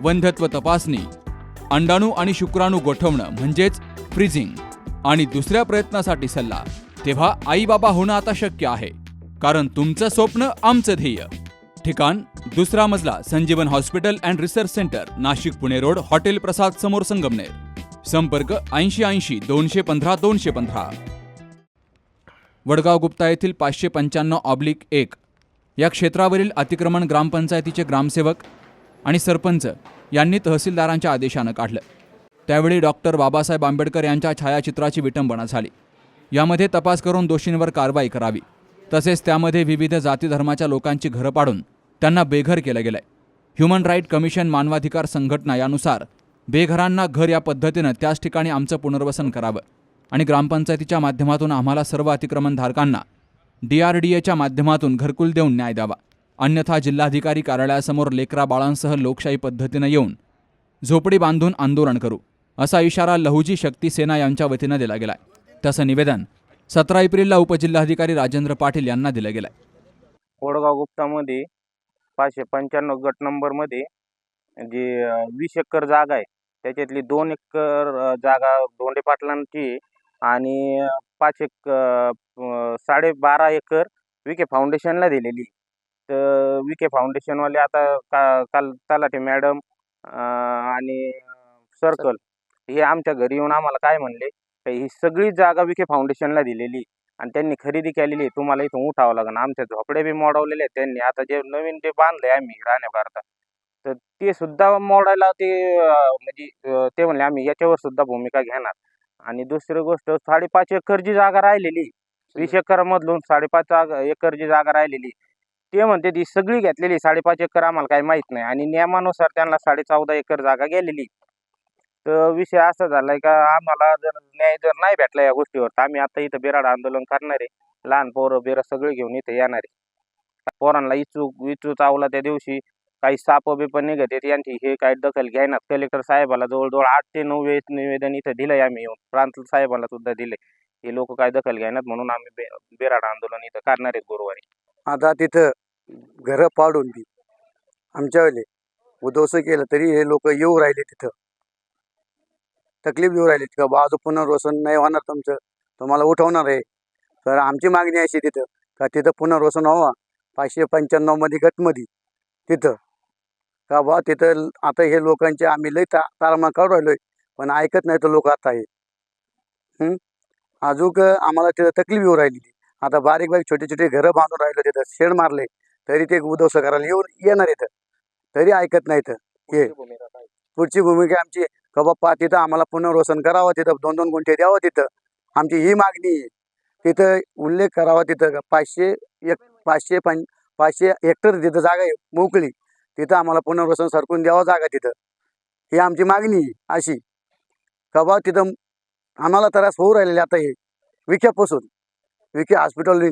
वंध्यत्व तपासणी अंडाणू आणि शुक्राणू गोठवणं म्हणजेच फ्रीजिंग आणि दुसऱ्या प्रयत्नासाठी सल्ला. तेव्हा आई बाबा होणं आता शक्य आहे कारण तुमचं स्वप्न आमचं ध्येय. ठिकाण दुसरा मजला Sanjeevan hospital and research centre Nashik Pune road hotel Prasad समोर संगमनेर. संपर्क ऐंशी ऐंशी दोनशे पंधरा दोनशे पंधरा. वडगाव गुप्ता येथील पाचशे पंच्याण्णव ऑब्लिक एक. या क्षेत्रावरील अतिक्रमण ग्रामपंचायतीचे ग्रामसेवक आणि सरपंच यांनी तहसीलदारांच्या आदेशानं काढलं. त्यावेळी डॉक्टर बाबासाहेब आंबेडकर यांच्या छायाचित्राची विटंबना झाली. यामध्ये तपास करून दोषींवर कारवाई करावी. तसेच त्यामध्ये विविध जाती धर्माच्या लोकांची घरं पाडून त्यांना बेघर केलं गेलंय. ह्युमन राईट कमिशन मानवाधिकार संघटना यानुसार बेघरांना घर या पद्धतीनं त्याच ठिकाणी आमचं पुनर्वसन करावं आणि ग्रामपंचायतीच्या माध्यमातून आम्हाला सर्व अतिक्रमणधारकांना डी आर डी एच्या माध्यमातून घरकुल देऊन न्याय द्यावा. अन्यथा जिल्हाधिकारी कार्यालयासमोर लेकरा बाळांसह लोकशाही पद्धतीनं येऊन झोपडी बांधून आंदोलन करू असा इशारा लहुजी शक्ती सेना यांच्या वतीनं दिला गेलाय. तसं निवेदन सतरा एप्रिलला उपजिल्हाधिकारी राजेंद्र पाटील यांना दिलं गेलंय. कोडगाव गुप्तामध्ये पाचशे पंच्याण्णव गट नंबरमध्ये जे वीस एकर जागा आहे त्याच्यातली दोन एकर जागा धोंडे पाटलांची आणि पाच एक साडेबारा एकर विखे फाउंडेशनला दिलेली तर विखे फाउंडेशनवाले आता का काल तलाठी मॅडम आणि सर्कल हे आमच्या घरी येऊन आम्हाला काय म्हणले का ही सगळी जागा विखे फाउंडेशनला दिलेली. आणि त्यांनी खरेदी केलेली आहे. तुम्हाला इथून उठावं लागेल. आमच्या झोपडे बी मोडवलेले आहेत त्यांनी. आता जे नवीन जे बांधले आम्ही राहण्याकरता तर ते सुद्धा मोडायला ते म्हणजे ते म्हणले आम्ही याच्यावर सुद्धा भूमिका घेणार. आणि दुसरी गोष्ट साडेपाच एकर जी जागा राहिलेली वीस एकरमधून साडेपाच जागा एकर जी जागा राहिलेली ते म्हणते ती सगळी घेतलेली साडेपाच एकर आम्हाला काही माहीत नाही. आणि नियमानुसार त्यांना साडे चौदा एकर जागा गेलेली तर विषय असा झालाय का आम्हाला जर न्याय जर नाही भेटला या गोष्टीवर तर आम्ही आता इथं बिराड आंदोलन करणार आहे. लहान पोरं बिरं सगळे घेऊन इथं येणार आहे. पोरांना इचू इचू चावला त्या दिवशी काही साप बिपण निघत आहेत. यांची हे काय दखल घ्यायनात कलेक्टर साहेबाला जवळजवळ आठ ते नऊ वेळेस निवेदन इथं दिलंय आम्ही येऊन. प्रांत साहेबाला सुद्धा दिले हे लोक काय दखल घ्यायनात म्हणून आम्ही बे बिराड आंदोलन इथं करणार आहेत गुरुवारी. आता तिथं घरं पाडून बी आमच्यावाले उद्ध्वस्त केलं तरी हे लोक येऊ राहिले तिथं. तकलीफ येऊ राहिली का बाजू पुनर्वसन नाही होणार तुमचं. तुम्हाला उठवणार आहे. तर आमची मागणी अशी तिथं का तिथं पुनर्वसन व्हावा. पाचशे पंच्याण्णवमध्ये गटमध्ये तिथं. का बा तिथं आता हे लोकांचे आम्ही लई ता तारामा काढू राहिलोय. पण ऐकत नाही तर लोक आता हे. हं? अजूक आम्हाला तिथं तकलीफ येऊ राहिली आता बारीक बारीक छोटे छोटे घरं बांधून राहिले तिथं शेड मारले तरी ते उद्धवस करायला येऊन येणार येतं तरी ऐकत नाहीत हे पुढची भूमिका आमची का बाप्पा तिथं आम्हाला पुनर्वसन करावं तिथं दोन दोन गुंठे द्यावं तिथं. आमची ही मागणी आहे. तिथं उल्लेख करावा तिथं पाचशे एक पाचशे पं पाचशे हेक्टर तिथं जागा आहे मोकळी. तिथं आम्हाला पुनर्वसन सरकून द्यावं जागा तिथं. ही आमची मागणी आहे अशी. का बा तिथं आम्हाला त्रास होऊ राहिलेले आता हे विख्यापासून विखे हॉस्पिटल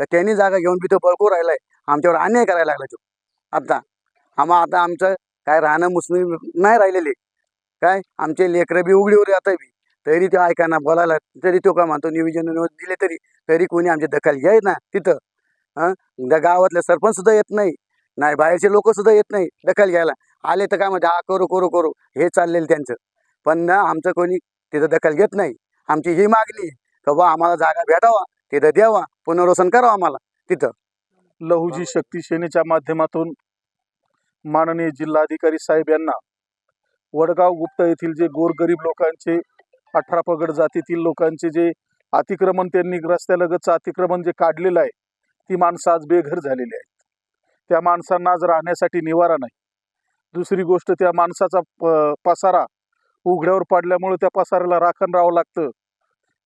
का त्यांनी जागा घेऊन तिथं बळकू राहिलाय. आमच्यावर अन्याय करायला लागला तो. आता आम्हा आता आमचं काय राहणं मुस्लिम नाही राहिलेले. काय? आमचे लेकरं बी उघडीवर आता बी. तरी ते ऐकायना बोलायला तरी तो का म्हणतो निवेदन दिले तरी. तरी कोणी आमची दखल घ्याय ना तिथं. हां? त्या गावातले सरपंच सुद्धा येत नाही. नाही बाहेरचे लोक सुद्धा येत नाही दखल घ्यायला. आले तर काय म्हणते हा करू करू करू. हे चाललेलं त्यांचं. पण ना आमचं कोणी तिथं दखल घेत नाही. आमची ही मागणी आहे का बा आम्हाला जागा भेटावा तिथं द्यावा पुनर्वसन करावं आम्हाला तिथं. लहुजी शक्ती सेनेच्या माध्यमातून माननीय जिल्हाधिकारी साहेब यांना वडगाव गुप्ता येथील जे गोरगरीब लोकांचे अठरा पगड जातीतील लोकांचे जे अतिक्रमण त्यांनी रस्त्यालगतचं अतिक्रमण जे काढलेलं आहे ती माणसं आज बेघर झालेली आहेत. त्या माणसांना आज राहण्यासाठी निवारा नाही. दुसरी गोष्ट त्या माणसाचा प पसारा उघड्यावर पडल्यामुळे त्या पसाऱ्याला राखण राहावं लागतं.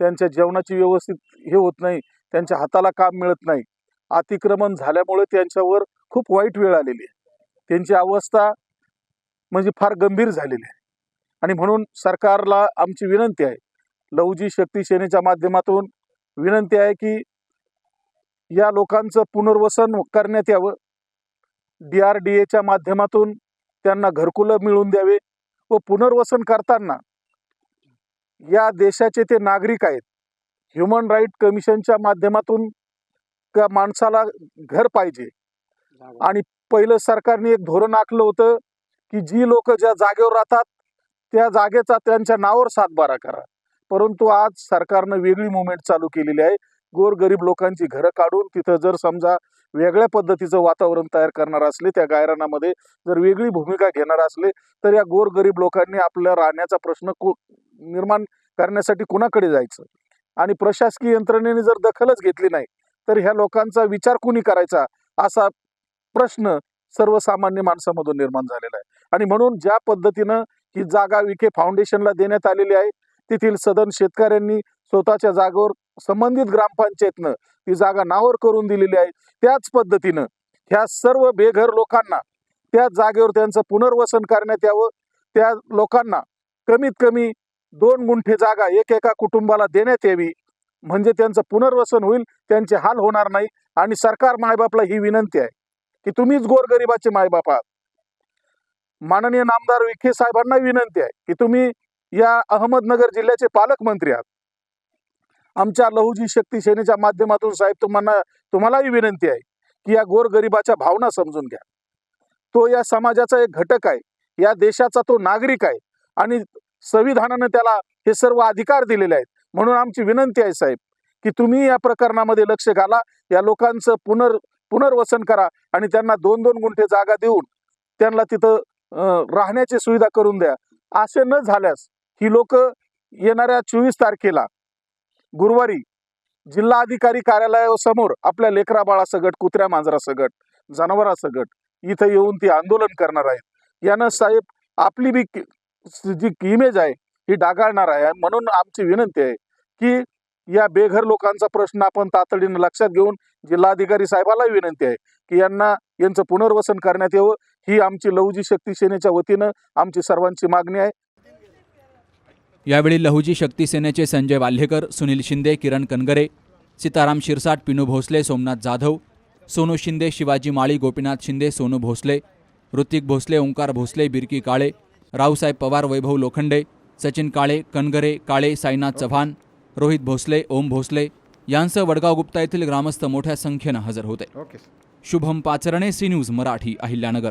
त्यांच्या जेवणाची व्यवस्थित हे होत नाही. त्यांच्या हाताला काम मिळत नाही. अतिक्रमण झाल्यामुळे त्यांच्यावर खूप वाईट वेळ आलेली आहे. त्यांची अवस्था म्हणजे फार गंभीर झालेली आहे. आणि म्हणून सरकारला आमची विनंती आहे. लवजी शक्ती सेनेच्या माध्यमातून विनंती आहे की या लोकांचं पुनर्वसन करण्यात यावं. डी आर डी एच्या माध्यमातून त्यांना घरकुलं मिळवून द्यावे. व पुनर्वसन करताना या देशाचे ते नागरिक आहेत. ह्युमन राईट कमिशनच्या माध्यमातून त्या माणसाला घर पाहिजे. आणि पहिलं सरकारने एक धोरण आखलं होतं की जी लोक ज्या जागेवर राहतात त्या जागेचा त्यांच्या नावावर सातबारा करा. परंतु आज सरकारनं वेगळी मुवमेंट चालू केलेली आहे. गोरगरीब लोकांची घरं काढून तिथं जर समजा वेगळ्या पद्धतीचं वातावरण तयार करणार असले त्या गायरानामध्ये जर वेगळी भूमिका घेणार असले तर या गोरगरीब लोकांनी आपल्या राहण्याचा प्रश्न निर्माण करण्यासाठी कुणाकडे जायचं? आणि प्रशासकीय यंत्रणेने जर दखलच घेतली नाही तर ह्या लोकांचा विचार कुणी करायचा? असा प्रश्न सर्वसामान्य माणसामधून निर्माण झालेला आहे. आणि म्हणून ज्या पद्धतीनं ही जागा विखे फाउंडेशनला देण्यात आलेली आहे तेथील सदन शेतकऱ्यांनी स्वतःच्या जागेवर संबंधित ग्रामपंचायतनं ती जागा नावर करून दिलेली आहे. त्याच पद्धतीनं ह्या सर्व बेघर लोकांना त्या जागेवर त्यांचं पुनर्वसन करण्यात यावं. त्या लोकांना कमीत कमी दोन गुंठे जागा एक एका कुटुंबाला देण्यात यावी. म्हणजे त्यांचं पुनर्वसन होईल त्यांचे हाल होणार नाही आणि सरकार मायबापला ही विनंती आहे की तुम्हीच गोरगरिबाचे मायबाप आहात. माननीय नामदार विखे साहेबांना विनंती आहे की तुम्ही या अहमदनगर जिल्ह्याचे पालकमंत्री आहात. आमच्या लहुजी शक्ती सेनेच्या माध्यमातून साहेब तुम्हाला तुम्हालाही विनंती आहे की या गोरगरिबाच्या भावना समजून घ्या. तो या समाजाचा एक घटक आहे या देशाचा तो नागरिक आहे आणि संविधानानं त्याला हे सर्व अधिकार दिलेले आहेत. म्हणून आमची विनंती आहे साहेब की तुम्ही या प्रकरणामध्ये लक्ष घाला या लोकांचं पुनर् पुनर्वसन करा आणि त्यांना दोन दोन गुंठे जागा देऊन त्यांना तिथं राहण्याची सुविधा करून द्या. असे न झाल्यास ही लोक येणाऱ्या चोवीस तारखेला गुरुवारी जिल्हा अधिकारी कार्यालयासमोर आपल्या लेकरा बाळासगट कुत्र्या मांजरासगट जनावरासगट इथं येऊन ती आंदोलन करणार आहेत. यानं साहेब आपली बी जी इमेज आहे ही डागाळणार आहे. म्हणून आमची विनंती आहे की या बेघर लोकांचा प्रश्न आपण तातडीनं लक्षात घेऊन जिल्हाधिकारी साहेबाला विनंती आहे की यांना यांचं पुनर्वसन करण्यात यावं. ही आमची लहुजी शक्ती सेनेच्या वतीनं आमची सर्वांची मागणी आहे. यावेळी लहुजी शक्ती सेनेचे संजय वाल्हेकर सुनील शिंदे किरण कनगरे सीताराम शिरसाट पिनू भोसले सोमनाथ जाधव सोनू शिंदे शिवाजी माळी गोपीनाथ शिंदे सोनू भोसले ऋतिक भोसले ओंकार भोसले बिरकी काळे रावसाहेब पवार वैभव लोखंडे सचिन काळे कनगरे काळे साईनाथ चव्हाण रोहित भोसले ओम भोसले यांसह वडगाव गुप्ता येथील ग्रामस्थ मोठ्या संख्येनं हजर होते. Shubham Pacharne C news Marathi Ahilyanagar.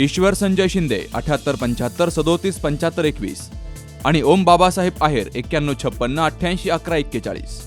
ईश्वर संजय शिंदे अठ्याहत्तर पंच्याहत्तर सदोतीस पंच्याहत्तर एकवीस. आणि ओम बाबासाहेब आहेर एक्क्याण्णव छप्पन्न अठ्ठ्याऐंशी अकरा एक्केचाळीस.